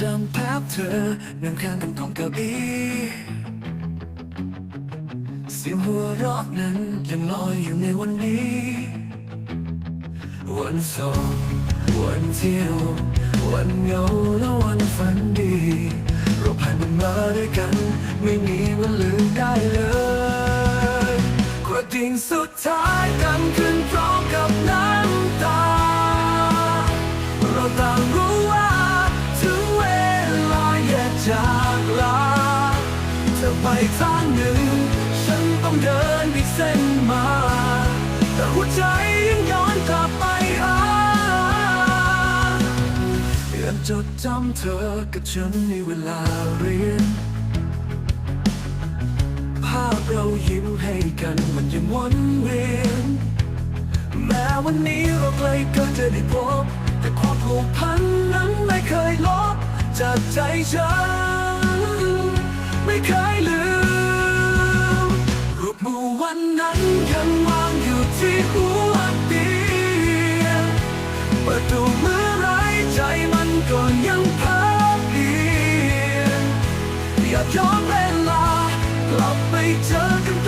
จำภาพเธอนั่งข้างกันตรงเก้าอี้เสียงหัวเราะนั้นยังลอยอยู่ในวันนี้ วันโศกวันเที่ยว วันเหงาและวันฝันดี เราผ่านมันมาด้วยกัน ไม่มีวันลืมได้เลยกระดิ่งสุดท้ายดังขึ้น อไปทางหนึ่ง ฉันต้องเดินอีกเส้นมา แต่หัวใจยังย้อนกลับไปหาเขียังจดจำเธอกับฉันในเวลาเรียน ภาพเรายิ้มให้กันมันยังวนเวียน แม้วันนี้เราไกลกินจะได้พบ แต่ความผูกพันนั้นไม่เคยลบจากใจฉัน อยากย้อนเวลากลับไปเจอกัน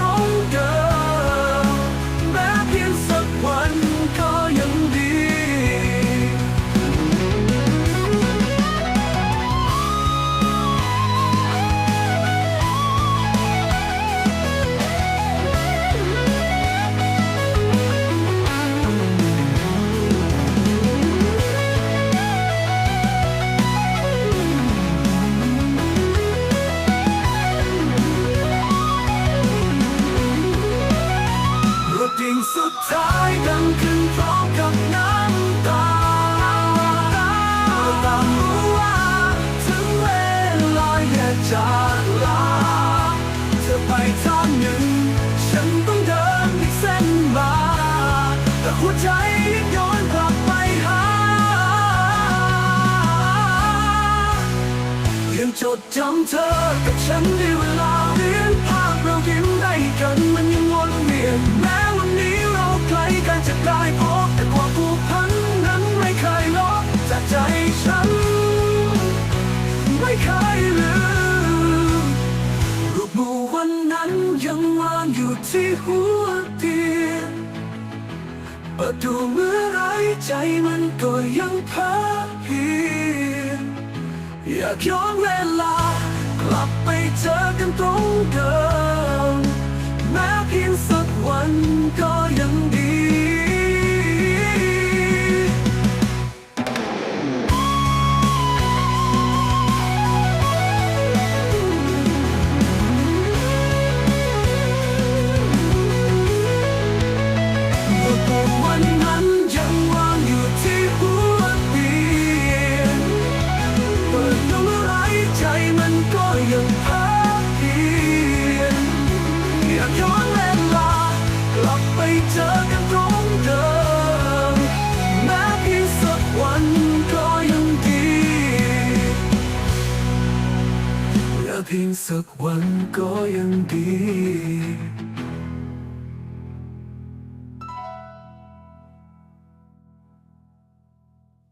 อไปทางหนึ่ง ฉันต้องเดินอีกเส้นมา แต่หัวใจยังย้อนกลับไปหายังจดจำเธอกับฉันในเวลา ที่หัวเตียงเปิดดูเมื่อไรใจมันก็ยังพักเพียงอยากย้อนเวลากลับไปเจอกันตรงเดิม เปิดดูเมื่อไรใจมันก็ยังพักเพียงอยากย้อนเวลากลับไปเจอกันตรงเดิมแม้เพียงสักวันก็ยังดีแม้เพียงสักวันก็ยังดี